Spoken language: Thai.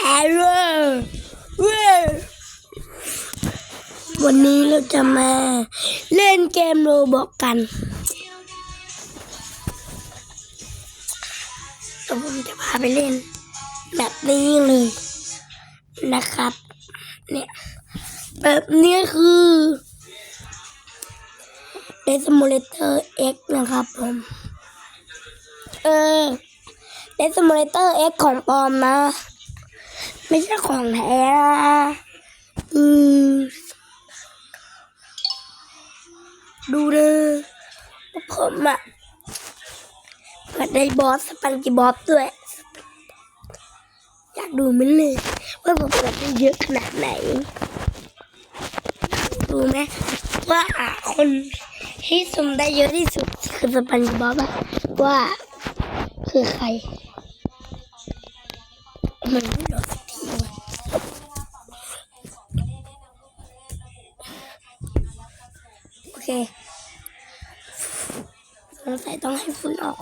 ฮัลโหลวันนี้เราจะมาเล่นเกมโรบอกกันแล้วผมจะพาไปเล่น แบบนี้เลยนะครับ เนี่ย แบบนี้คือเดสโมเลเตอร์เอ็กนะครับผม เออเดสโมเลเตอร์เอ็กของปลอมนะ ไม่ใช่ของแท้นะอืมดูเลยว่าผมอะเปิดได้บอสสปันกีบอสด้วย อยากดูมันเลย ว่าผมเปิดได้เยอะขนาดไหน ดูไหมว่าคนที่สุ่มได้เยอะที่สุดคือสปันกีบอสอะว่า คือใคร มันไม่โดนสักทีโอเคสงสัยต้องให้ฝุ่นออก